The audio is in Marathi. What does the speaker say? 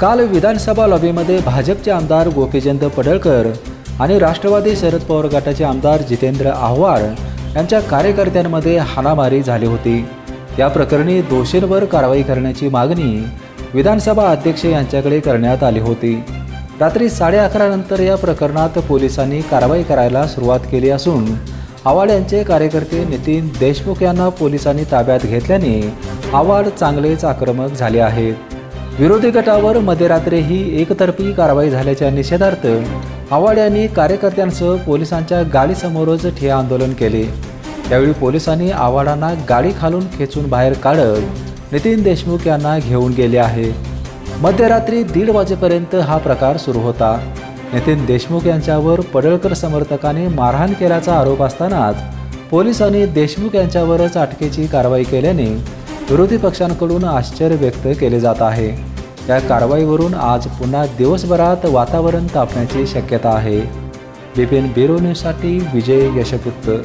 काल विधानसभा लॉबीमध्ये भाजपचे आमदार गोपीचंद पडळकर आणि राष्ट्रवादी शरद पवार गटाचे आमदार जितेंद्र आव्हाड यांच्या कार्यकर्त्यांमध्ये हाणामारी झाली होती. या प्रकरणी दोषींवर कारवाई करण्याची मागणी विधानसभा अध्यक्ष यांच्याकडे करण्यात आली होती. रात्री साडे अकरा नंतर या प्रकरणात पोलिसांनी कारवाई करायला सुरुवात केली असून आव्हाड यांचे कार्यकर्ते नितीन देशमुख यांना पोलिसांनी ताब्यात घेतल्याने आव्हाड चांगलेच आक्रमक झाले आहेत. विरोधी गटावर मध्यरात्री ही एकतर्फी कारवाई झाल्याच्या निषेधार्थ आव्हाड यांनी कार्यकर्त्यांसह पोलिसांच्या गाडीसमोरच ठिया आंदोलन केले. त्यावेळी पोलिसांनी आव्हाडांना गाडी खालून खेचून बाहेर काढत नितीन देशमुख यांना घेऊन गेले आहे. मध्यरात्री दीड वाजेपर्यंत हा प्रकार सुरू होता. नितीन देशमुख यांच्यावर पडळकर समर्थकाने मारहाण केल्याचा आरोप असतानाच पोलिसांनी देशमुख यांच्यावरच अटकेची कारवाई केल्याने विरोधी पक्षांकडून आश्चर्य व्यक्त केले जात आहे. या कारवाईवरून आज पुन्हा दिवसभरात वातावरण तापण्याची शक्यता आहे. बिपिन ब्युरो न्यूजसाठी विजय यशपुत्र